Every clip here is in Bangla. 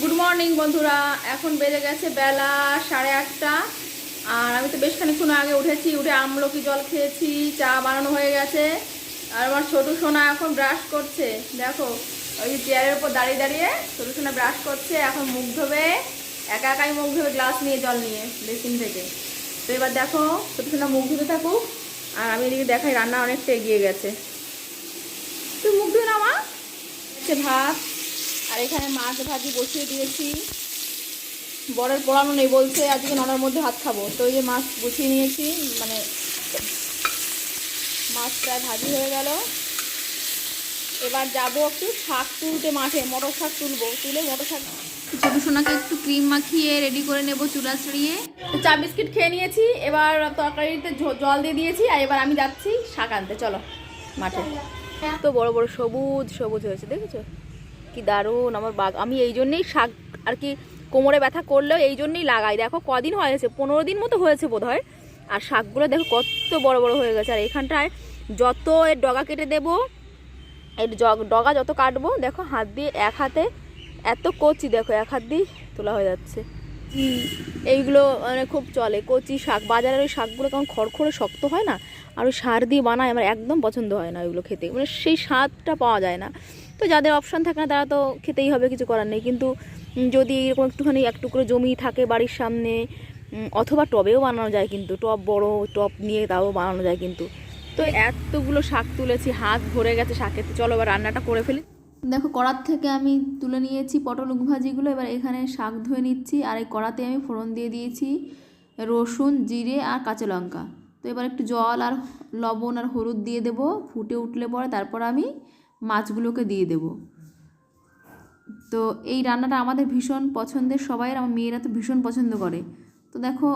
গুড মর্নিং বন্ধুরা। এখন বেজে গেছে বেলা সাড়ে আটটা। আর আমি তো বেশ খানিক্ষণ আগে উঠেছি, উঠে আমলকি জল খেয়েছি, চা বানানো হয়ে গেছে। আর আমার ছোটো সোনা এখন ব্রাশ করছে। দেখো, ওই চেয়ারের উপর দাঁড়িয়ে দাঁড়িয়ে ছোটো সোনা ব্রাশ করছে, এখন মুখ ধোবে। একা একাই মুখ ধোবে গ্লাস নিয়ে, জল নিয়ে বেসিন থেকে। তো এবার দেখো, ছোটো সোনা মুখ ধুতে থাকুক। আর আমি এদিকে দেখাই, রান্না অনেকটা এগিয়ে গেছে। তুই মুখ ধুয়ে না মা। ভাত। আর এখানে মাছ ভাজি বসিয়ে দিয়েছি। বরের পড়ানো নেই বলছে আজকে নটার মধ্যে ভাত খাব। তো ওই যে মাছ গুছিয়ে নিয়েছি মানে মাছ প্রায় ভাজি হয়ে গেল। এবার যাব একটু শাক তুলতে মাঠে মটর শাক তুলবো। তুলে মটর শাক ছোটো সোনাকে একটু ক্রিম মাখিয়ে রেডি করে নেব চুলা ছড়িয়ে। চা বিস্কিট খেয়ে নিয়েছি এবার তরকারিতে জল দিয়ে দিয়েছি আর এবার আমি যাচ্ছি শাক আনতে। চলো মাঠে। তো বড় বড় সবুজ সবুজ হয়েছে দেখেছ? কি দারুণ, আমার বাগ আমি এই জন্যেই শাক আর কি কোমরে ব্যথা করলেও এই জন্যই লাগাই। দেখো, কদিন হয়েছে পনেরো দিন মতো হয়েছে বোধ আর শাকগুলো দেখো, কত বড় বড় হয়ে গেছে। আর এখানটায় যত এর ডগা কেটে দেবো, এর ডগা যত কাটবো, দেখো, হাত দিয়ে এক হাতে এত কচি, দেখো, এক হাত দিয়ে তোলা হয়ে যাচ্ছে। এইগুলো মানে খুব চলে। কচি শাক, বাজারের ওই শাকগুলো কেমন খড়খড়ে শক্ত হয় না? আর ওই সার দিয়ে বানায়, আমার একদম পছন্দ হয় না ওইগুলো খেতে। মানে সেই স্বাদটা পাওয়া যায় না। তো যাদের অপশান থাকে না, তারা তো খেতেই হবে, কিছু করার নেই। কিন্তু যদি এরকম একটুখানি এক টুকরো জমি থাকে বাড়ির সামনে অথবা টবেও বানানো যায় কিন্তু, টব বড়, টব নিয়ে তাও বানানো যায় কিন্তু। তো এতগুলো শাক তুলেছি, হাত ভরে গেছে শাকের। চলো এবার রান্নাটা করে ফেলি। দেখো, কড়ার থেকে আমি তুলে নিয়েছি পটল ভাজিগুলো, এবার এখানে শাক ধুয়ে নিচ্ছি, আর এই কড়াতে আমি ফোড়ন দিয়ে দিয়েছি রসুন, জিরে আর কাঁচা লঙ্কা। তো এবার একটু জল আর লবণ আর হলুদ দিয়ে দেবো, ফুটে উঠলে পরে তারপর আমি মাছগুলোকে দিয়ে দেবো। তো এই রান্নাটা আমাদের ভীষণ পছন্দের, সবাই আমার মেয়েরা তো ভীষণ পছন্দ করে। তো দেখো,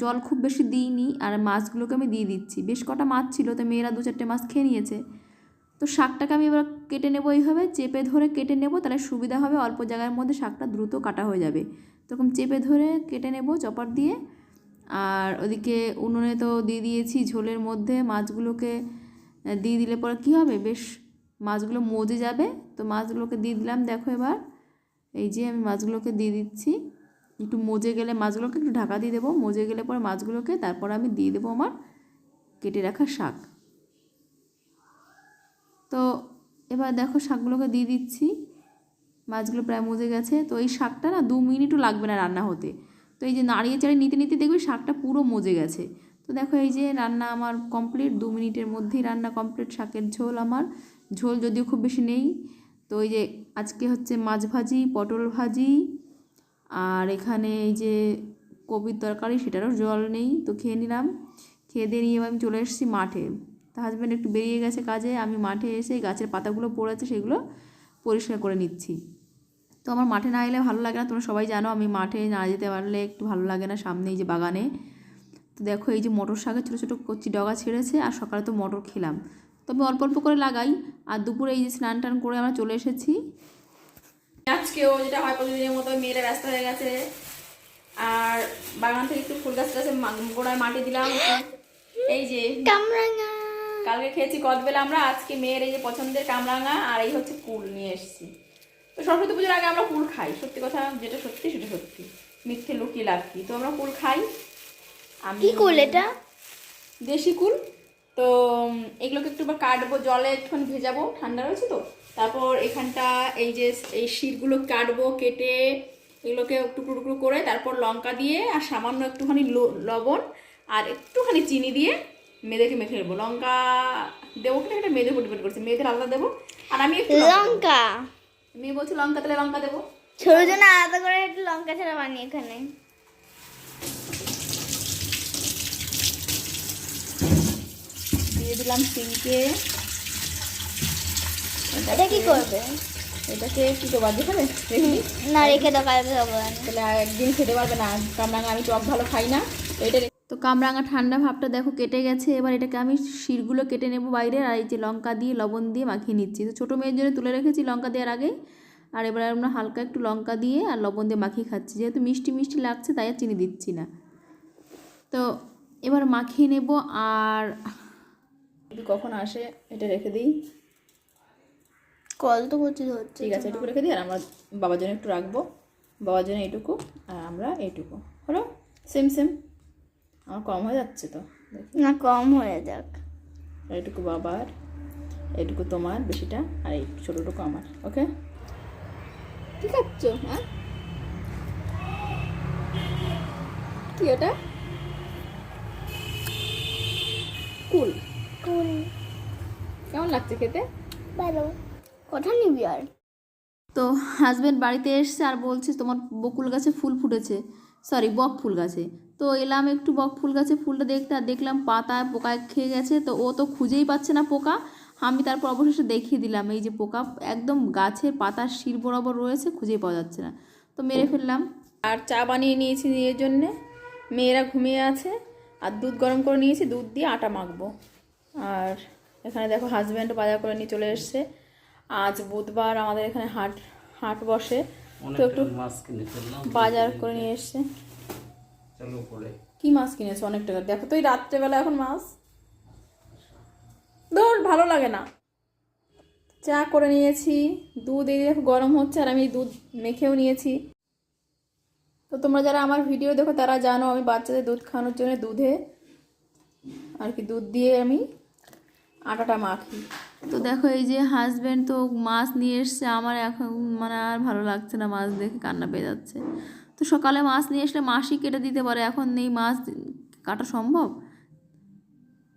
জল খুব বেশি দিইনি আর মাছগুলোকে আমি দিয়ে দিচ্ছি। বেশ কটা মাছ ছিল, তো মেয়েরা দু চারটে মাছ খেয়ে নিয়েছে। তো শাকটাকে আমি এবার কেটে নেব এইভাবে, চেপে ধরে কেটে নেব, তাহলে সুবিধা হবে অল্প জায়গার মধ্যে শাকটা দ্রুত কাটা হয়ে যাবে। তখন চেপে ধরে কেটে নেব চপার দিয়ে। আর ওদিকে উনুনে তো দিয়ে দিয়েছি ঝোলের মধ্যে মাছগুলোকে, দিয়ে দিলে পরে কী হবে? বেশ মাছগুলো মজে যাবে। তো মাছগুলোকে দিয়ে দিলাম দেখো এবার। এই যে আমি মাছগুলোকে দিয়ে দিচ্ছি। একটু মজে গেলে মাছগুলোকে একটু ঢাকা দিয়ে দেবো। মজে গেলে পরে মাছগুলোকে তারপর আমি দিয়ে দেবো আমার কেটে রাখা শাক। তো এবার দেখো শাকগুলোকে দিয়ে দিচ্ছি। মাছগুলো প্রায় মজে গেছে। তো এই শাকটা না দু মিনিটও লাগবে না রান্না হতে। তো এই যে নাড়িয়ে চাড়িয়ে নিতে নিতে দেখবে শাকটা পুরো মজে গেছে। তো দেখো এই যে রান্না আমার কমপ্লিট। দু মিনিটের মধ্যেই রান্না কমপ্লিট শাকের ঝোল আমার। ঝোল যদিও খুব বেশি নেই। তো এই যে আজকে হচ্ছে মাছ ভাজি, পটল ভাজি, আর এখানে এই যে কপির তরকারি সেটারও জল নেই। তো খেয়ে নিলাম। খেয়ে দিয়ে নিয়ে আমি চলে এসেছি মাঠে। তা হাজব্যান্ড একটু বেরিয়ে গেছে কাজে। আমি মাঠে এসে গাছের পাতাগুলো পড়েছে, সেগুলো পরিষ্কার করে নিচ্ছি। তো আমার মাঠে না এলে ভালো লাগে না। তোমরা সবাই জানো আমি মাঠে না যেতে পারলে একটু ভালো লাগে না সামনে এই যে বাগানে। তো দেখো এই যে মটর শাকের ছোটো ছোটো কচি ডগা ছেড়েছে, আর সকালে তো মটর খেলাম। তো আমি অল্প অল্প করে লাগাই। আর দুপুরে এই যে স্নান টান করে আমরা চলে এসেছি। আজকেও যেটা হয় প্রতিদিনের মতো মেয়েরা ব্যস্ত হয়ে গেছে। আর বাগান থেকে একটু ফুল গাছ গাছে গোড়ায় মাটি দিলাম। এই যে কামরাঙা। কালকে খেয়েছি কদবেলা আমরা আজকে মেয়ের এই যে পছন্দের কামরাঙা আর এই হচ্ছে কুল নিয়ে এসেছি। তো সরস্বতী পুজোর আগে আমরা কুল খাই। সত্যি কথা যেটা সত্যি সেটা সত্যি। মিথ্যে লুকিয়ে লাভ কি? তো আমরা কুল খাই। আমি কুল এটা? দেশি কুল। তো এগুলোকে একটু বা কাটবো জলে একটুখানি ভেজাবো ঠান্ডা রয়েছে তো। তারপর এখানটা এই যে এই শিরগুলো কাটবো কেটে এগুলোকে টুকরো টুকরো করে তারপর লঙ্কা দিয়ে আর সামান্য একটুখানি লবণ আর একটুখানি চিনি দিয়ে মেয়েদেরকে মেখে নেব। লঙ্কা দেবো কিনা এটা মেয়েদের উপর ডিপেন্ড করছে মেয়েদের আলাদা দেবো। আর আমি একটু লঙ্কা মেয়ে বলছে লঙ্কা তাহলে লঙ্কা দেবো। ছোট জন্য আলাদা করে একটু লঙ্কা ছাড়া বানিয়ে এখানে। দিয়ে দিলাম সিঙ্কে এটা কি করবে? এটাকে কি তো বাদ খাবে না রেখে দাও। তাহলে একদিন খেতে পারবে না কামরাঙা আমি টক ভালো খাই না এটা তো কামরাঙা ঠান্ডা ভাবটা দেখো কেটে গেছে এবার এটাকে আমি শিরগুলো কেটে নেব বাইরে আর এই যে লঙ্কা দিয়ে লবণ দিয়ে মাখিয়ে নিচ্ছি। তো ছোটো মেয়ের জন্য তুলে রেখেছি লঙ্কা দেওয়ার আগে আর এবার আমরা হালকা একটু লঙ্কা দিয়ে আর লবণ দিয়ে মাখিয়ে খাচ্ছি। যেহেতু মিষ্টি মিষ্টি লাগছে তাই আর চিনি দিচ্ছি না। তো এবার মাখিয়ে নেব আর যদি কখন আসে এটা রেখে দিই। কল তো করছি হচ্ছে ঠিক আছে এটুকু রেখে দিই আর আমরা বাবার জন্য একটু রাখব। বাবার জন্য এইটুকু আর আমরা এইটুকু। হলো? সেম সেম আমার কম হয়ে যাচ্ছে তো। না কম হয়ে যাক। এইটুকু বাবার এটুকু তোমার বেশিটা আর এই ছোটোটুকু আমার ওকে? ঠিক আছে হ্যাঁ? কি ওটা? কুল লাগছে খেতে? ভালো কথা নিবি আর। তো হাজব্যান্ড বাড়িতে এসছে আর বলছে তোমার বকুল গাছে ফুল ফুটেছে। সরি বক ফুল গাছে। তো এলাম একটু বক ফুল গাছে ফুলটা দেখতে আর দেখলাম পাতায় পোকায় খেয়ে গেছে। তো ও তো খুঁজেই পাচ্ছে না পোকা। আমি তারপর অবশেষে দেখিয়ে দিলাম এই যে পোকা একদম গাছের পাতার শির বরাবর রয়েছে খুঁজেই পাওয়া যাচ্ছে না। তো মেরে ফেললাম। আর চা বানিয়ে নিয়েছি এর জন্যে। মেয়েরা ঘুমিয়ে আছে। আর দুধ গরম করে নিয়েছি দুধ দিয়ে আটা মাখবো। আর এখানে দেখো হাজব্যান্ড বাজার করে নিয়ে চলে এসছে। আজ বুধবার আমাদের এখানে হাট হাট বসে। তো একটু মাছ বাজার করে নিয়ে এসছে। কি মাছ কিনেছো? অনেক টাকা। দেখো তো এই রাত্রেবেলা এখন মাছ। ধর ভালো লাগে না। চা করে নিয়েছি। দুধ এই দেখো গরম হচ্ছে আর আমি দুধ মেখেও নিয়েছি। তো তোমরা যারা আমার ভিডিও দেখো তারা জানো আমি বাচ্চাদের দুধ খাওয়ানোর জন্য দুধে আর কি দুধ দিয়ে আমি আটাটা মাখি। তো দেখো এই যে হাজব্যান্ড তো মাছ নিয়ে এসছে, আমার এখন মানে আর ভালো লাগছে না মাছ দেখে কান্না পেয়ে যাচ্ছে। তো সকালে মাছ নিয়ে আসলে মাসি কেটে দিতে পারে, এখন নেই মাছ, কাটা সম্ভব?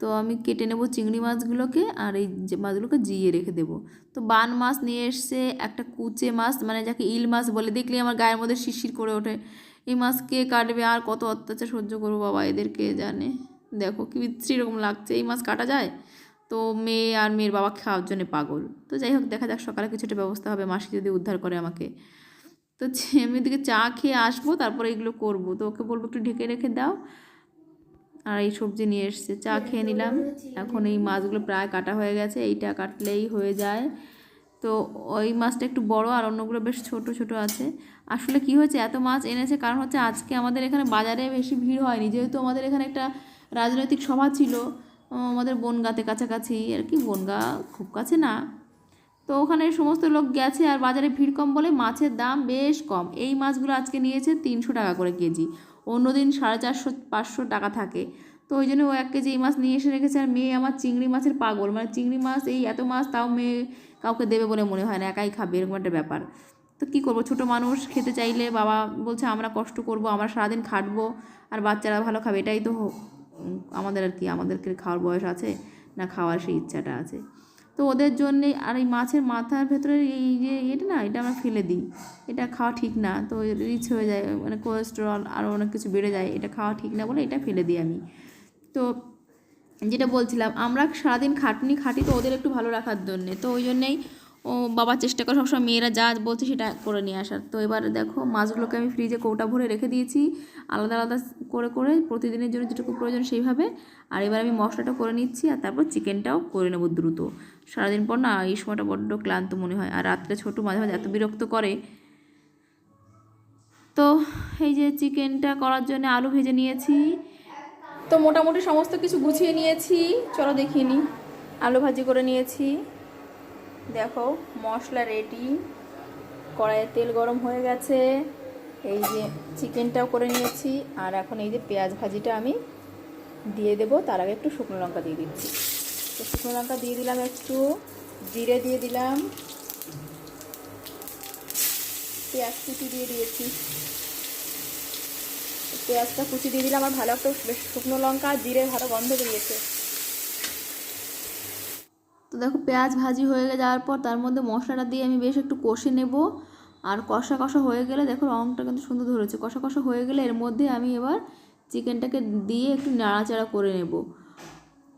তো আমি কেটে নেব চিংড়ি মাছগুলোকে আর এই যে মাছগুলোকে জিয়ে রেখে দেবো। তো বান মাছ নিয়ে এসছে, একটা কুচে মাছ মানে যাকে ইল মাছ বলে দেখলে আমার গায়ের মধ্যে শিরশির করে ওঠে। এই মাছ কে কাটবে, আর কত অত্যাচার সহ্য করব বাবা এদেরকে জানে? দেখো কি বিচ্ছিরি রকম লাগছে, এই মাছ কাটা যায়? তো মেয়ে আর মেয়ের বাবা খাওয়ার জন্য পাগল। তো যাই হোক, দেখা যাক সকালে কিছু একটা ব্যবস্থা হবে, মাসি যদি উদ্ধার করে আমাকে। তো আমি ওদিকে চা খেয়ে আসব, তারপরে এগুলো করব। তো ওকে বলব একটু ঢেকে রেখে দাও। আর এই সবজি নিয়ে এসছে, চা খেয়ে নিলাম। এখন এই মাছগুলো প্রায় কাটা হয়ে গেছে, এইটা কাটলেই হয়ে যায়। তো ওই মাছটা একটু বড়, আর অন্যগুলো বেশ ছোট ছোট আছে। আসলে কি হয়েছে, এত মাছ এনেছে, কারণ হচ্ছে আজকে আমাদের এখানে বাজারে বেশি ভিড় হয়নি। যেহেতু আমাদের এখানে একটা রাজনৈতিক সভা ছিল আমাদের বনগাতে কাছাকাছি আর কি বনগা খুব কাছে না। তো ওখানে সমস্ত লোক গেছে আর বাজারে ভিড় কম বলে মাছের দাম বেশ কম। এই মাছগুলো আজকে নিয়েছে তিনশো টাকা করে কেজি। অন্যদিন সাড়ে চারশো পাঁচশো টাকা থাকে। তো ওই জন্য ও এক কেজি এই মাছ নিয়ে এসে রেখেছে আর মেয়ে আমার চিংড়ি মাছের পাগল। মানে চিংড়ি মাছ এই এত মাছ তাও মেয়ে কাউকে দেবে বলে মনে হয় না একাই খাবে এরকম একটা ব্যাপার। তো কী করব? ছোটো মানুষ খেতে চাইলে বাবা বলছে আমরা কষ্ট করব আমরা সারাদিন খাটবো আর বাচ্চারা ভালো খাবে এটাই তো হো- উম, আমাদের আর কি, আমাদেরকে খাওয়ার বয়স আছে, না খাওয়ার সেই ইচ্ছাটা আছে। তো ওদের জন্যে আর এই মাছের মাথার ভেতরে এই যে এটা না, এটা আমরা ফেলে দিই। এটা খাওয়া ঠিক না, তো রিচ হয়ে যায় মানে কোলেস্টেরল আরও অনেক কিছু বেড়ে যায়, এটা খাওয়া ঠিক না বলে এটা ফেলে দিই আমি। তো যেটা বলছিলাম, আমরা সারাদিন খাটনি খাটি তো ওদের একটু ভালো রাখার জন্যে, তো ওই জন্যেই ও বাবা চেষ্টা করে সবসময় মেয়েরা যা বলছে সেটা করে নিয়ে আসার। তো এবার দেখো মাছগুলোকে আমি ফ্রিজে কৌটা ভরে রেখে দিয়েছি। আলাদা আলাদা করে করে প্রতিদিনের জন্য যেটুকু প্রয়োজন সেইভাবে। আর এবার আমি মশলাটা করে নিচ্ছি আর তারপর চিকেনটাও করে নেব দ্রুত। সারাদিন পর না এই সময়টা বড্ড ক্লান্ত মনে হয়। আর রাত্রে ছোটো মাঝে মাঝে এত বিরক্ত করে। তো এই যে চিকেনটা করার জন্য আলু ভেজে নিয়েছি। তো মোটামুটি সমস্ত কিছু গুছিয়ে নিয়েছি। চলো দেখিনি আলু ভাজি করে নিয়েছি। দেখো, মশলা রেডি কড়াইয়ে তেল গরম হয়ে গেছে। এই যে চিকেনটাও করে নিয়েছি, আর এখন এই যে পেঁয়াজ ভাজিটা আমি দিয়ে দেবো, তার আগে একটু শুকনো লঙ্কা দিয়ে দিচ্ছি। তো শুকনো লঙ্কা দিয়ে দিলাম একটু, জিরে দিয়ে দিলাম। পেঁয়াজ কুচি দিয়ে দিয়েছি। পেঁয়াজটা কুচি দিয়ে দিলাম, আর ভালো একটা শুকনো লঙ্কা, জিরে ভালো গন্ধ বেরিয়েছে। তো দেখো পেঁয়াজ ভাজি হয়ে যাওয়ার পর তার মধ্যে মশলাটা দিয়ে আমি বেশ একটু কষে নেব। আর কষা কষা হয়ে গেলে দেখো রঙটা কিন্তু সুন্দর ধরেছে। কষা কষা হয়ে গেলে এর মধ্যে আমি এবার চিকেনটাকে দিয়ে একটু নাড়াচাড়া করে নেব।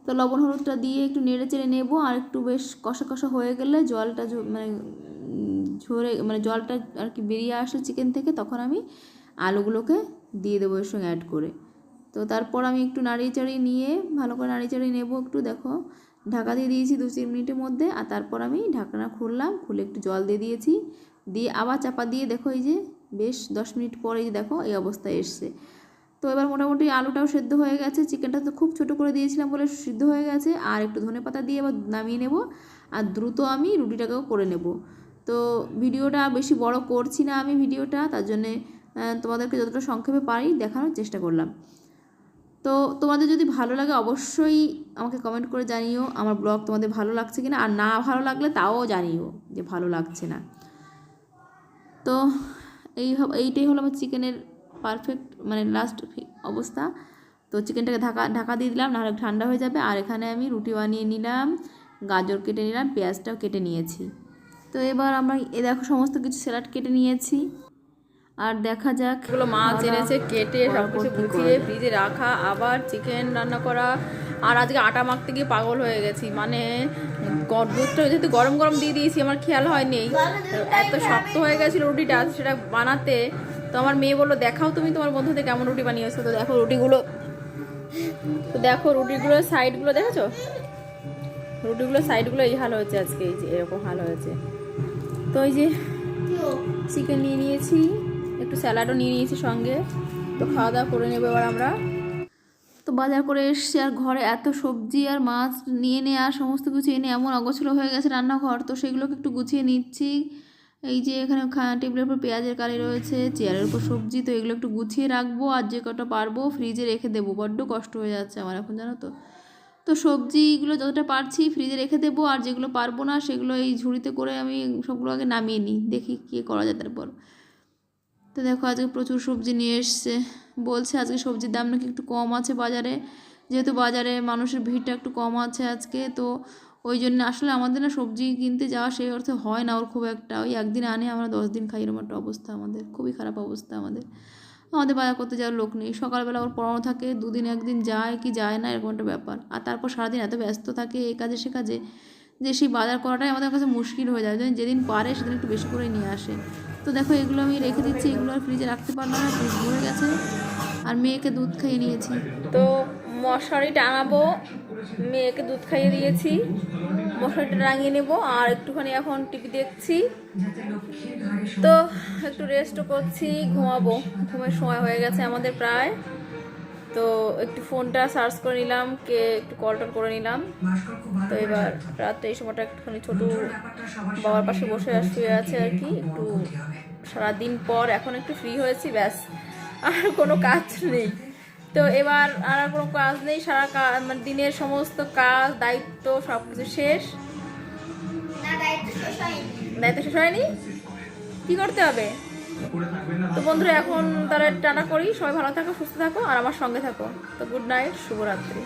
তো লবণ হলুদটা দিয়ে একটু নেড়ে চেড়ে নেব আর একটু বেশ কষা কষা হয়ে গেলে জলটা মানে ঝরে মানে জলটা আর কি বেরিয়ে আসলে চিকেন থেকে তখন আমি আলুগুলোকে দিয়ে দেবো এর সঙ্গে অ্যাড করে। তো তারপর আমি একটু নাড়িয়ে চাড়িয়ে নিয়ে ভালো করে নাড়িয়ে চাড়িয়ে নেব একটু দেখো। ঢাকা দিয়ে দিয়েছি দু তিন মিনিটের মধ্যে আর তারপর আমি ঢাকনা খুললাম, খুলে একটু জল দিয়ে দিয়েছি। দিয়ে আবার চাপা দিয়ে দেখো এই যে বেশ দশ মিনিট পরে যে দেখো এই অবস্থায় এসছে। তো এবার মোটামুটি আলুটাও সেদ্ধ হয়ে গেছে, চিকেনটা তো খুব ছোট করে দিয়েছিলাম বলে সিদ্ধ হয়ে গেছে। আর একটু ধনে পাতা দিয়ে এবার নামিয়ে নেব আর দ্রুত আমি রুটিটাকেও করে নেব। তো ভিডিওটা বেশি বড় করছি না আমি ভিডিওটা, তার জন্যে তোমাদেরকে যতটা সংক্ষেপে পারি দেখানোর চেষ্টা করলাম। তো তোমাদের যদি ভালো লাগে অবশ্যই আমাকে কমেন্ট করে জানিও। আমার ব্লগ তোমাদের ভালো লাগছে কিনা? আর না ভালো লাগলে তাও জানিও যে ভালো লাগছে না। তো এই এইটাই হলো আমার চিকেনের পারফেক্ট মানে লাস্ট অবস্থা। তো চিকেনটাকে ঢাকা ঢাকা দিয়ে দিলাম, নাহলে ঠান্ডা হয়ে যাবে। আর এখানে আমি রুটি বানিয়ে নিলাম, গাজর কেটে নিলাম, পেঁয়াজটাও কেটে নিয়েছি। তো এবার আমরা এ দেখো, সমস্ত কিছু স্যালাড কেটে নিয়েছি। আর দেখা যাক এগুলো মাছ এনেছে কেটে সব কিছু গুছিয়ে ফ্রিজে রাখা আবার চিকেন রান্না করা। আর আজকে আটা মাখতে গিয়ে পাগল হয়ে গেছি মানে দুধটা যেহেতু গরম গরম দিয়ে দিয়েছি আমার খেয়াল হয়নি। এত শক্ত হয়ে গেছিল রুটিটা সেটা বানাতে। তো আমার মেয়ে বলল দেখাও তুমি তোমার বন্ধুদের কেমন রুটি বানিয়েছো। তো দেখো রুটিগুলো তো দেখো রুটিগুলোর সাইডগুলো দেখেছ? রুটিগুলোর সাইডগুলো এই হাল হয়েছে আজকে এই যে এরকম হাল হয়েছে। তো এই যে চিকেন নিয়ে নিয়েছি। একটু স্যালাডও নিয়ে নিয়েছি সঙ্গে। তো খাওয়া দাওয়া করে নেব এবার আমরা। তো বাজার করে এসছি আর ঘরে এত সবজি আর মাছ নিয়ে নে আর সমস্ত কিছু এনে এমন অগোছলো হয়ে গেছে রান্নাঘর। তো সেগুলোকে একটু গুছিয়ে নিচ্ছি। এই যে এখানে টেবিলের উপর পেঁয়াজের কালি রয়েছে, চেয়ারের উপর সবজি, তো এগুলো একটু গুছিয়ে রাখব। আর যে কটা পারব ফ্রিজে রেখে দেবো। বড্ড কষ্ট হয়ে যাচ্ছে আমার এখন, জানো তো। তো সবজিগুলো যতটা পারছি ফ্রিজে রেখে দেবো। আর যেগুলো পারব না, সেগুলো এই ঝুড়িতে করে আমি সবগুলো আগে নামিয়ে নিই। দেখি কী করা যায় তারপর। তো দেখো আজকে প্রচুর সবজি নিয়ে এসছে। বলছে আজকে সবজির দাম নাকি একটু কম আছে বাজারে। যেহেতু বাজারে মানুষের ভিড়টা একটু কম আছে আজকে, তো ওই জন্য আসলে আমাদের না সবজি কিনতে যাওয়া সেই অর্থে হয় না ওর খুব একটা। ওই একদিন আনে, আমরা দশ দিন খাই এরকম একটা অবস্থা আমাদের, খুবই খারাপ অবস্থা আমাদের। আমাদের বাজার করতে যাওয়ার লোক নেই। সকালবেলা ওর পড়ানো থাকে, দুদিন একদিন যায় কি যায় না এরকম একটা ব্যাপার। আর তারপর সারাদিন এত ব্যস্ত থাকে এই কাজে সে কাজে। যে সেই বাজার করাটাই আমাদের কাছে মুশকিল হয়ে যায়। যেদিন পারে সেদিন একটু বেশি করে নিয়ে আসে। তো দেখো, এগুলো আমি রেখে দিচ্ছি, এগুলো আর ফ্রিজে রাখতে পারলাম না ফ্রিজ ভরে গেছে। আর মেয়েকে দুধ খাইয়ে নিয়েছি। তো মশারি টাঙাবো, মেয়েকে দুধ খাইয়ে দিয়েছি। মশারিটা টাঙিয়ে নেব, আর একটুখানি এখন টিভি দেখছি। তো একটু রেস্টও করছি, ঘুমাবো। ঘুমের সময় হয়ে গেছে আমাদের প্রায়। তো একটু ফোনটা সার্চ করে নিলাম কে একটু কল টল করে নিলাম। তো এবার রাত্রে এই সময়টা একটুখানি ছোট বাবার পাশে বসে শুয়ে আছে আর কি একটু সারাদিন পর এখন একটু ফ্রি হয়েছি ব্যাস। আর কোনো কাজ নেই। তো এবার আর আর কোনো কাজ নেই সারা মানে দিনের সমস্ত কাজ দায়িত্ব সব কিছু শেষ দায়িত্ব শেষ হয়নি? কি করতে হবে? তো বন্ধুরা, এখন তাহলে টানা করি। সবাই ভালো থাকো, সুস্থ থাকো, আর আমার সঙ্গে থাকো। তো গুড নাইট, শুভরাত্রি।